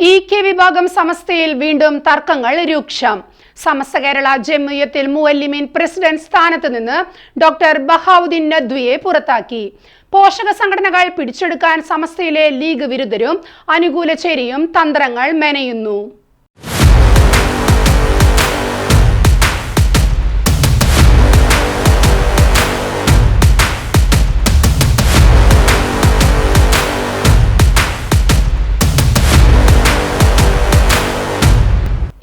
E K വിഭാഗം സമസ്തയിൽ വീണ്ടും തർക്കങ്ങൾ രൂക്ഷം. സമസ്ത കേരള ജമ്മുയത്തിൽ മുവല്ലിമീൻ പ്രസിഡന്റ് സ്ഥാനത്ത് നിന്ന് ഡോക്ടർ ബഹാവുദ്ദീൻ നദ്വിയെ പുറത്താക്കി. പോഷക സംഘടനകൾ പിടിച്ചെടുക്കാൻ സമസ്തയിലെ ലീഗ് വിരുദ്ധരും അനുകൂല ചേരിയും തന്ത്രങ്ങൾ മെനയുന്നു.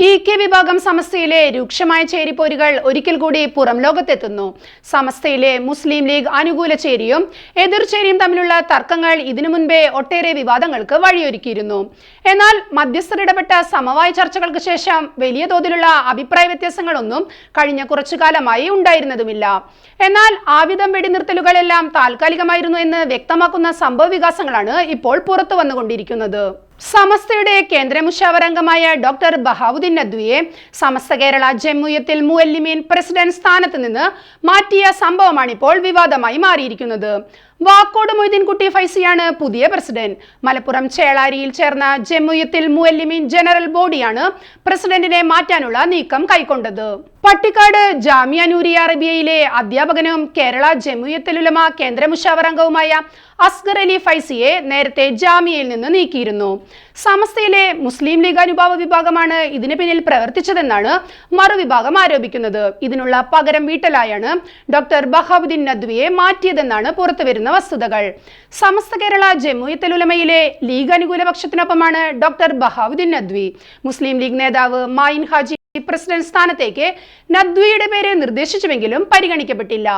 ഇ കെ വിഭാഗം സമസ്തയിലെ രൂക്ഷമായ ചേരിപ്പോരുകൾ ഒരിക്കൽ കൂടി പുറം ലോകത്തെത്തുന്നു. സമസ്തയിലെ മുസ്ലിം ലീഗ് അനുകൂല ചേരിയും എതിർചേരിയും തമ്മിലുള്ള തർക്കങ്ങൾ ഇതിനു മുൻപേ ഒട്ടേറെ വിവാദങ്ങൾക്ക് വഴിയൊരുക്കിയിരുന്നു. എന്നാൽ മധ്യസ്ഥർ ഇടപെട്ട സമവായ ചർച്ചകൾക്ക് ശേഷം വലിയ തോതിലുള്ള അഭിപ്രായ വ്യത്യാസങ്ങളൊന്നും കഴിഞ്ഞ കുറച്ചു കാലമായി ഉണ്ടായിരുന്നതുമില്ല. എന്നാൽ ആവിധം വെടിനിർത്തലുകളെല്ലാം താൽക്കാലികമായിരുന്നു എന്ന് വ്യക്തമാക്കുന്ന സംഭവ വികാസങ്ങളാണ് ഇപ്പോൾ പുറത്തു വന്നുകൊണ്ടിരിക്കുന്നത് സമസ്തയുടെ കേന്ദ്ര മുഷാവർ അംഗമായ ഡോക്ടർ ബഹാവുദ്ദീൻ നദ്വിയെ സമസ്ത കേരള ജമ്മുയത്തിൽ മുല്ലിമീൻ പ്രസിഡന്റ് സ്ഥാനത്ത് നിന്ന് മാറ്റിയ സംഭവമാണിപ്പോൾ വിവാദമായി മാറിയിരിക്കുന്നത്. വാക്കോട് മൊയ്തീൻകുട്ടി ഫൈസിയാണ് പുതിയ പ്രസിഡന്റ്. മലപ്പുറം ചേളാരിയിൽ ചേർന്ന ജമ്മുയത്തിൽ മുല്ലിമീൻ ജനറൽ ബോഡിയാണ് പ്രസിഡന്റിനെ മാറ്റാനുള്ള നീക്കം കൈക്കൊണ്ടത്. പട്ടിക്കാട് ജാമിയ നൂരിയ അറബിയയിലെ അധ്യാപകനും കേരള ജമുയത്തുലുലമ കേന്ദ്ര മുഷാവർ അംഗവുമായ അസ്ഗർ അലി ഫൈസിയെ നേരത്തെ ജാമിയയിൽ നിന്ന് നീക്കിയിരുന്നു. സമസ്തയിലെ മുസ്ലിം ലീഗ് അനുഭാവ വിഭാഗമാണ് ഇതിന് പിന്നിൽ പ്രവർത്തിച്ചതെന്നാണ് മറുവിഭാഗം ആരോപിക്കുന്നത്. ഇതിനുള്ള പകരം വീട്ടലായാണ് ഡോക്ടർ ബഹാബുദ്ദീൻ നദ്വിയെ മാറ്റിയതെന്നാണ് പുറത്തുവരുന്ന വസ്തുതകൾ. സമസ്ത കേരള ജമ്മുയത്തലുലമയിലെ ലീഗ് അനുകൂല പക്ഷത്തിനൊപ്പമാണ് ഡോക്ടർ ബഹാബുദ്ദീൻ നദ്വി. മുസ്ലിം ലീഗ് നേതാവ് മായിൻ ഹാജി പ്രസിഡന്റ് സ്ഥാനത്തേക്ക് നദ്വിയുടെ പേര് നിർദ്ദേശിച്ചുവെങ്കിലും പരിഗണിക്കപ്പെട്ടില്ല.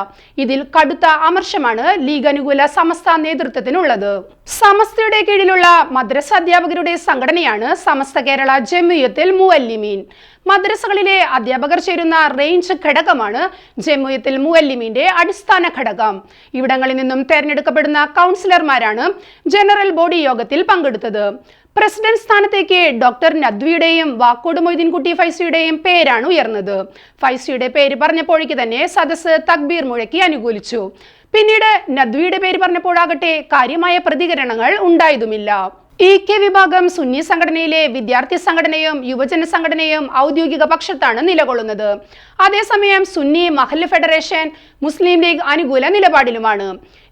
ഇതിൽ കടുത്ത അമർശമാണ് ലീഗ് അനുകൂല സമസ്ത നേതൃത്വത്തിനുള്ളത്. സമസ്തയുടെ കീഴിലുള്ള മദ്രസ അധ്യാപകരുടെ സംഘടനയാണ് സമസ്ത കേരള ജമ്മുയത്തിൽ മുവല്ലിമീൻ. മദ്രസകളിലെ അധ്യാപകർ ചേരുന്ന റേഞ്ച് ഘടകമാണ് ജമ്മുയത്തിൽ മുവല്ലിമീന്റെ അടിസ്ഥാന ഘടകം. ഇവിടങ്ങളിൽ നിന്നും തെരഞ്ഞെടുക്കപ്പെടുന്ന കൗൺസിലർമാരാണ് ജനറൽ ബോഡി യോഗത്തിൽ പങ്കെടുത്തത്. പ്രസിഡന്റ് സ്ഥാനത്തേക്ക് ഡോക്ടർ നദ്വിയുടെയും വാക്കോട് മൊയ്തീൻകുട്ടി ഫൈസിയുടെയും പേരാണ് ഉയർന്നത്. ഫൈസിയുടെ പേര് പറഞ്ഞപ്പോഴേക്ക് തന്നെ സദസ്സ് തക്ബീർ മുഴക്കി അനുകൂലിച്ചു. പിന്നീട് നദ്വിയുടെ പേര് പറഞ്ഞപ്പോഴാകട്ടെ കാര്യമായ പ്രതികരണങ്ങൾ ഉണ്ടായതുമില്ല. ഇ കെ വിഭാഗം സുന്നി സംഘടനയിലെ വിദ്യാർത്ഥി സംഘടനയും യുവജന സംഘടനയും ഔദ്യോഗിക പക്ഷത്താണ് നിലകൊള്ളുന്നത്. അതേസമയം സുന്നി മഹല്ല് ഫെഡറേഷൻ മുസ്ലിം ലീഗ് അനുകൂല നിലപാടിലുമാണ്.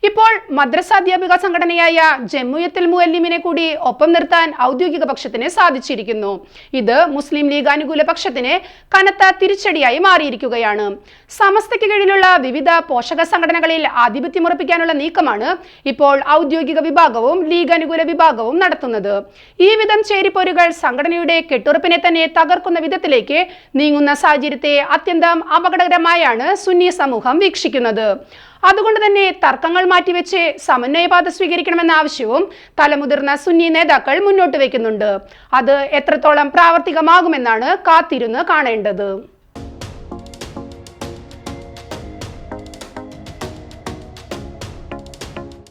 ഇപ്പോൾ മദ്രസ അധ്യാപിക സംഘടനയായ ജമ്മുയത്തിൽ മുഅല്ലിമിനെ കൂടി ഒപ്പം നിർത്താൻ ഔദ്യോഗിക പക്ഷത്തിന് സാധിച്ചിരിക്കുന്നു. ഇത് മുസ്ലിം ലീഗ് അനുകൂല പക്ഷത്തിന് കനത്ത തിരിച്ചടിയായി മാറിയിരിക്കുകയാണ്. സമസ്തയ്ക്ക് കീഴിലുള്ള വിവിധ പോഷക സംഘടനകളിൽ ആധിപത്യമുറപ്പിക്കാനുള്ള നീക്കമാണ് ഇപ്പോൾ ഔദ്യോഗിക വിഭാഗവും ലീഗ് അനുകൂല വിഭാഗവും നടത്തുന്നത്. ഈ വിധം ചേരിപ്പോരുകൾ സംഘടനയുടെ കെട്ടുറപ്പിനെ തന്നെ തകർക്കുന്ന വിധത്തിലേക്ക് നീങ്ങുന്ന സാഹചര്യത്തെ അത്യന്തം അപകടകരമായാണ് സുന്നി സമൂഹം വീക്ഷിക്കുന്നത്. അതുകൊണ്ട് തന്നെ തർക്കങ്ങൾ മാറ്റിവെച്ച് സമന്വയപാത സ്വീകരിക്കണമെന്ന ആവശ്യവും തലമുതിർന്ന സുന്നി നേതാക്കൾ മുന്നോട്ട് വയ്ക്കുന്നുണ്ട്. അത് എത്രത്തോളം പ്രാവർത്തികമാകുമെന്നാണ് കാത്തിരുന്ന് കാണേണ്ടത്.